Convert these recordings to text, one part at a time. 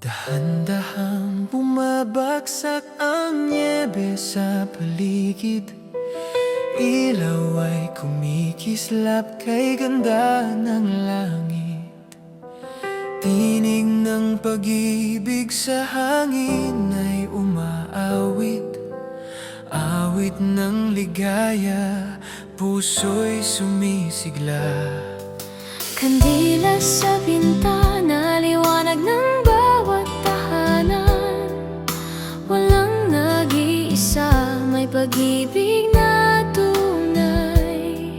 Dahan-dahang bumabagsak ang niebe sa paligid. Ilaw ay kumikislap kay ganda ng langit. Tinig ng pag-ibig sa hangin ay umaawit. Awit ng ligaya, puso'y sumisigla. Kandila sa bintana, liwanag ng pag-ibig na tunay.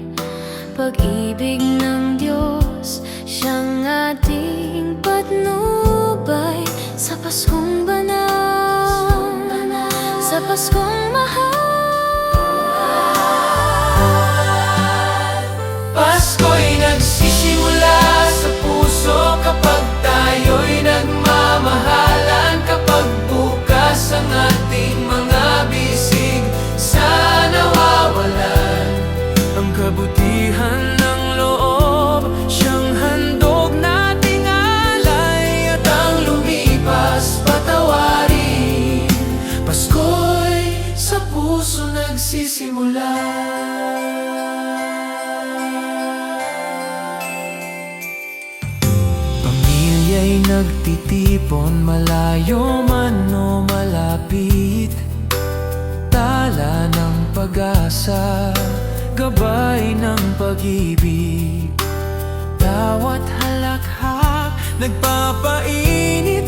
Pag-ibig ng Diyos, siyang ating patnubay. Sa Paskong banal, sa Paskong mahal nagsisimula. Pamilya'y nagtitipon Malayo man o malapit. Tala ng pag-asa Gabay ng pag-ibig. Bawat halakhak Nagpapainit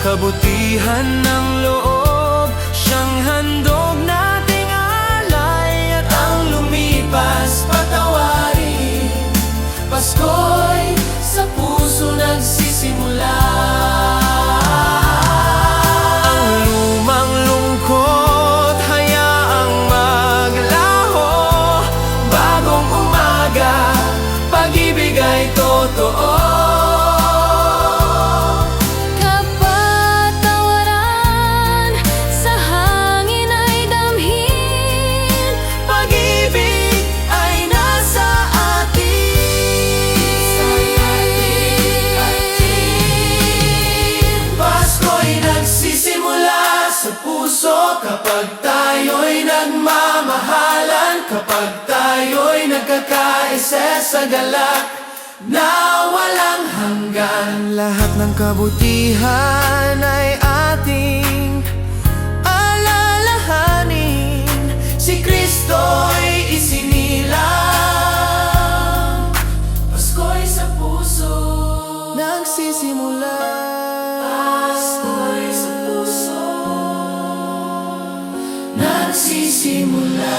kabutihan ng nagkakaisa sa galak Na walang hanggan. Lahat ng kabutihan ay ating alalahanin. Si Kristo'y isinilang Pasko'y sa puso. Nagsisimula. Pasko'y sa puso. Nagsisimula